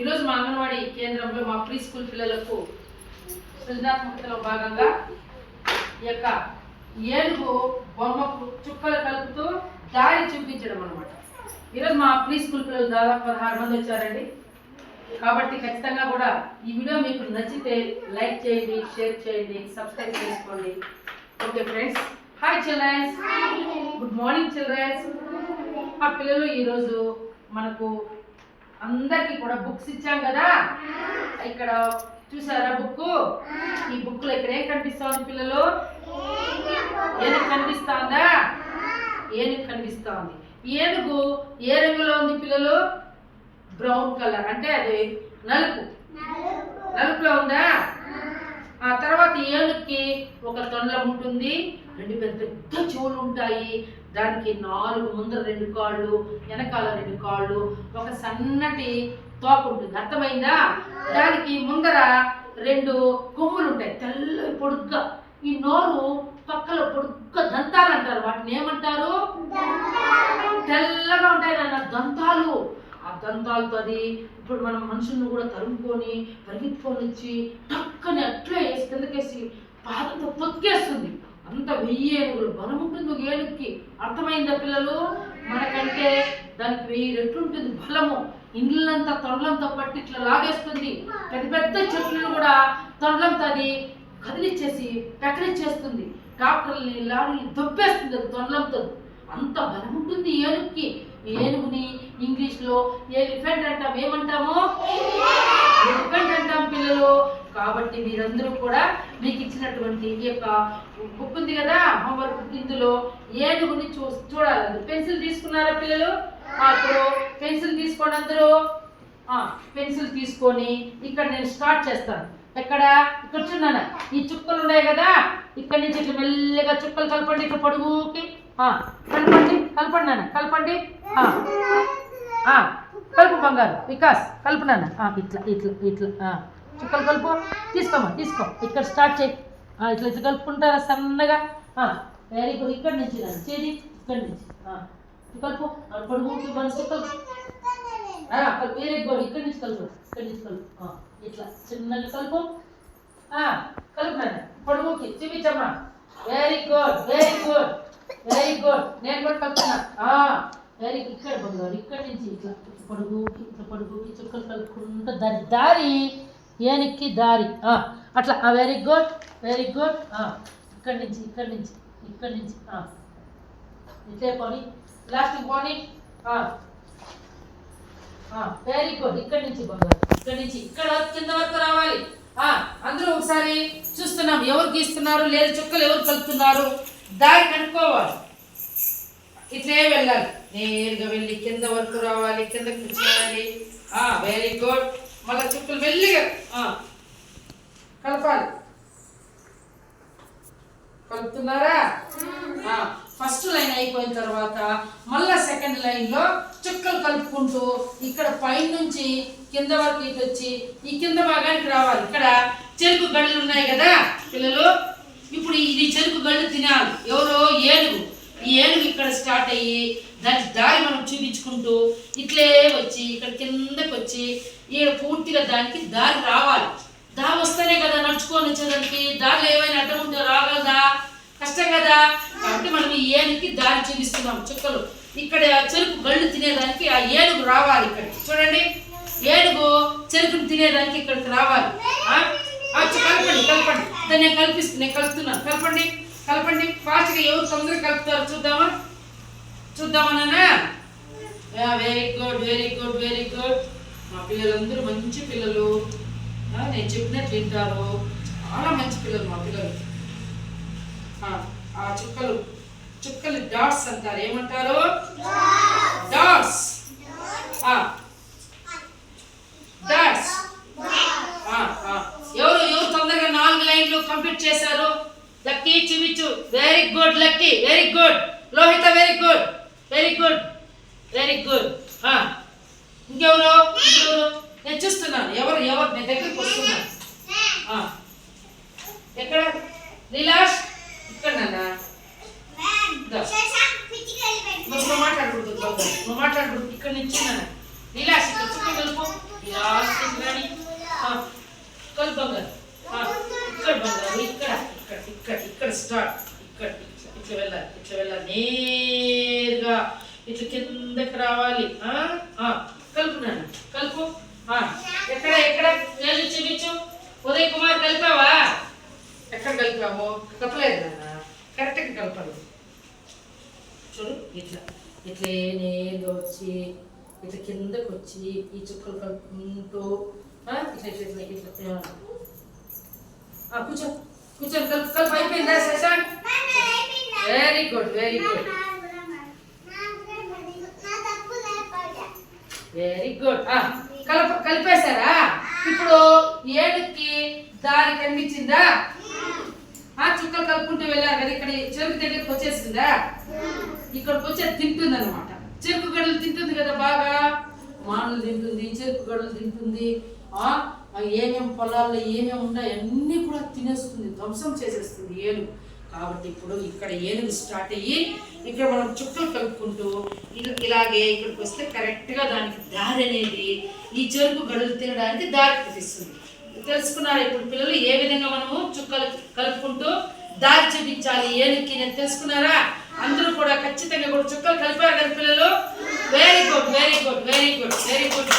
ఈరోజు మా అంగన్వాడీ కేంద్రంలో మా ప్రీ స్కూల్ పిల్లలకు సృజనాత్మకతలో భాగంగా ఈ యొక్క ఏనుగు బొమ్మకు చుక్కలు కలుపుతూ దారి చూపించడం అనమాట ఈరోజు మా ప్రీ స్కూల్ పిల్లలు దాదాపు పదహారు మంది వచ్చారండి. కాబట్టి ఖచ్చితంగా కూడా ఈ వీడియో మీకు నచ్చితే లైక్ చేయండి షేర్ చేయండి సబ్స్క్రైబ్ చేసుకోండి. Okay friends hi childrens. Good morning childrens. ఆ పిల్లలు ఈరోజు మనకు అందరికి కూడా బుక్స్ ఇచ్చాం కదా? ఇక్కడ చూసారా బుక్ ఈ బుక్లో ఇక్కడ ఏం కనిపిస్తోంది పిల్లలు? ఏనుగు కనిపిస్తోందా? ఏనుగు కనిపిస్తోంది. ఏనుగు ఏ రంగులో ఉంది పిల్లలు? Brown colour. అంటే అది నలుపు. నలుపులో ఉందా? ఆ తర్వాత ఏనుగుకి ఒక తొండం ఉంటుంది. రెండు పెద్ద పెద్ద చెవులు ఉంటాయి. దానికి నాలుగు ముందర రెండు కాళ్ళు వెనకాల రెండు కాళ్ళు ఒక సన్నటి తోక ఉంటుంది. అర్థమైందా? దానికి ముందర రెండు కొమ్ములు ఉంటాయి. తెల్ల పొడుగ్గా. ఈ నోరు పక్కలో పొడుగ్గా దంతాలు అంటారు. వాటిని ఏమంటారు? తెల్లగా ఉంటాయి నాన్న దంతాలు. ఆ దంతాలతో అది ఇప్పుడు మనం మనుషులను కూడా తరుముకొని పరిగెత్తుకొని వచ్చి టక్కని అట్లే వేసి కిందకేసి పాదంతో పొత్తికేస్తుంది అంత వెయ్యి ఏనుగులు. బలం ఉంటుంది ఒక ఏనుగుకి. అర్థమైందా పిల్లలు? మనకంటే దానికి వెయ్యి రెట్లు ఉంటుంది బలము. ఇండ్లంతా తొండలంతో పట్టి ఇట్లా లాగేస్తుంది. పెద్ద పెద్ద చెట్లను కూడా తొండలంతో అది కదిలిచ్చేసి పెకలిచ్చేస్తుంది ట్రాక్టర్ని లారీని దొబ్బేస్తుంది అది తొండలంతో అంత బలం ఉంటుంది ఏనుగుకి. ఏనుగుని ఇంగ్లీష్లో ఎలిఫెంట్ అంటాం. ఏమంటాము? ఎలిఫెంట్ అంటాం పిల్లలు. కాబట్టి మీరందరూ కూడా మీకు ఇచ్చినటువంటి ఈ యొక్క బుక్ ఉంది కదా హోంవర్క్ బుక్ ఇందులో ఏనుగుని చూ చూడాలి? పెన్సిల్ తీసుకున్నారా పిల్లలు? అప్పుడు పెన్సిల్ తీసుకోండి అందరూ. పెన్సిల్ తీసుకొని ఇక్కడ నేను స్టార్ట్ చేస్తాను. ఎక్కడ? ఇక్కడ చూడన్నా ఈ చుక్కలు ఉన్నాయి కదా ఇక్కడ నుంచి ఇట్లా మెల్లగా చుక్కలు కలపండి ఇట్లా పొడుగుకి. కలపండి కలపండి నాన్న కలపండి. కలుపు బంగారు. వికాస్ కలుపు నాన్న. ఇట్లా ఇట్లా ఇట్లా చుక్కలు కలుపు. తీసుకోమా తీసుకో. ఇక్కడ స్టార్ట్ చేయి. ఇట్లా ఇట్లా కలుపుకుంటారా సన్నగా? వెరీ గుడ్ ఇక్కడ నుంచి నాన్న చేది ఇక్కడ నుంచి. ఆ, ఇటు కలుపు. ఆ, పొడుగుకి మన చుక్కలు వెరీ గుడ్ ఇక్కడ నుంచి కలుపు. ఇక్కడ నుంచి కలుపు. ఇట్లా చిన్నగా కలుపు. ఆ, కలుపు నాన్న. పొడుగుకి చూపించమ్మా. Very good very good very good నేను కూడా కలుపుతున్నా. ఆ, వెరీ ఇక్కడ బంగారు. ఇక్కడ నుంచి ఇట్లా పొడుగుకి ఇట్లా పొడుగుకి చుక్కలు కలుపుకుంటూ దారి దారి. ఏనికి దారి? ఆ, అట్లా. వెరీ గుడ్ వెరీ గుడ్ ఇక్కడ నుంచి ఇక్కడ నుంచి ఇక్కడ నుంచి. ఇట్లే పోనీ. లాస్ట్ పోనీ. వెరీ గుడ్ ఇక్కడ నుంచి బంగారు ఇక్కడ నుంచి. ఇక్కడ వరకు కింద వరకు రావాలి. ఆ, అందరూ ఒకసారి చూస్తున్నాం. ఎవరు గీస్తున్నారు? లేదు చుక్కలు ఎవరు కలుపుతున్నారు? దారి కనుక్కోవాలి. ఇట్లే వెళ్ళాలి. నేరుగా వెళ్ళి కింద వరకు రావాలి. కిందకి చేయాలి వెరీ గుడ్ మళ్ళీ చుక్కలు ఆ, కలపాలి. కలుపుతున్నారా? ఫస్ట్ లైన్ అయిపోయిన తర్వాత మళ్ళా సెకండ్ లైన్లో చుక్కలు కలుపుకుంటూ ఇక్కడ పైన నుంచి కింద వరకు ఇటు వచ్చి ఈ కింద భాగానికి రావాలి. ఇక్కడ చెరుకు గళ్ళు ఉన్నాయి కదా పిల్లలు? ఇప్పుడు ఇది చెరుకు గళ్ళు తినాలి. ఎవరో ఏనుగు. స్టార్ట్ అయ్యి దాని దారి మనం చూపించుకుంటూ ఇట్లే వచ్చి ఇక్కడ కిందకి వచ్చి ఈ పూర్తిగా దానికి దారి రావాలి. దారి వస్తేనే కదా నడుచుకొని వచ్చేదానికి. దారిలో ఏమైనా అడ్డం ఉంటే రాగలదా? కష్టం కదా. కాబట్టి మనం ఈ ఏనుగుకి దారి చూపిస్తున్నాం. చుక్కలు. ఇక్కడ చెరుకు గళ్ళు తినేదానికి ఆ ఏనుగు రావాలి ఇక్కడ చూడండి. ఏనుగు చెరుకుని తినేదానికి ఇక్కడికి రావాలి. ఆ? కలపండి కలపండి. దాన్ని నేను కల్పిస్తు నేను కలుపుతున్నాను. కలపండి కలపండి. ఫాస్ట్గా ఎవరు తొందరగా కలుపుతారు చూద్దామా? చూద్దామా నాన్న very good very good very good మా పిల్లలందరూ మంచి పిల్లలు. నేను చెప్పినట్టు వింటారు. చాలా మంచి పిల్లలు మా పిల్లలు. ఆ, చుక్కలు చుక్కలు డాట్స్ అంటారు. ఏమంటారు? డాట్స్. Very good. ఇంకెవరు? ఇంకెవరు? నేను చూస్తున్నాను. ఎవరు? ఎవరు? నీ దగ్గరికి వస్తున్నాను. ఎక్కడ? లీలాష్ ఇక్కడ నాన్న నువ్వు మాట్లాడకూడదు నువ్వు మాట్లాడకూడదు. ఇక్కడ నుంచి నాన్న లీలాష్ ఇక్కడ చుట్టూ కలుపు. లీలాష్ రాణి కలు బంగారు. ఇక్కడ బంగారు. ఇక్కడ ఇక్కడ ఇక్కడ ఇక్కడ. స్టార్ట్ ఇక్కడ ఇట్లా వెళ్ళాలి. ఇట్లా వెళ్ళాలి. కలుపుతున్నాను కలుపు. ఆ, ఎక్కడ ఎక్కడ? నేను చూపించు. ఉదయ్ కుమార్ కలిపావా? ఎక్కడ కలిపాము? కలపలేదు నాన్న. కరెక్ట్గా కలపాలి. చూడు ఇట్లా. ఇట్లా నేరుగా వచ్చి ఇట్లా కిందకు వచ్చి ఈ చుక్కలు కలుపుకుంటూ ఇట్లా ఇట్లా ఇట్లా కూర్చో. కూర్చో కలుపు కలుపు. అయిపోయిందా Shashank? Very good very good very good కలప కలిపేశారా? ఇప్పుడు ఏడుకి దారి కనిపించిందా? ఆ చుక్కలు కలుపుకుంటూ వెళ్ళారు కదా ఇక్కడ చెరుకు దగ్గరికి వచ్చేసిందా? ఇక్కడికి వచ్చే తింటుంది అనమాట చెరుకు గడలు తింటుంది కదా బాగా. మానులు తింటుంది చెరుకు గడలు తింటుంది. ఆ పొలాల్లో ఏమేమి ఉన్నాయో అన్నీ కూడా తినేస్తుంది ధ్వంసం చేసేస్తుంది ఏడు కాబట్టి ఇప్పుడు ఇక్కడ ఏనుగు స్టార్ట్ అయ్యి ఇక్కడ మనం చుక్కలు కలుపుకుంటూ ఇలా- ఇలాగే ఇక్కడికి వస్తే కరెక్ట్గా దానికి దారి అనేది ఈ చెరుకు గడులు తినడానికి దారి చూపిస్తుంది. తెలుసుకున్నారు ఇప్పుడు పిల్లలు ఏ విధంగా మనము చుక్కలు కలుపుకుంటూ దారి చూపించాలి ఏనుగుకి నేను తెలుసుకున్నారా? అందరూ కూడా ఖచ్చితంగా కూడా చుక్కలు కలిపారు కదా పిల్లలు? Very good very good very good very good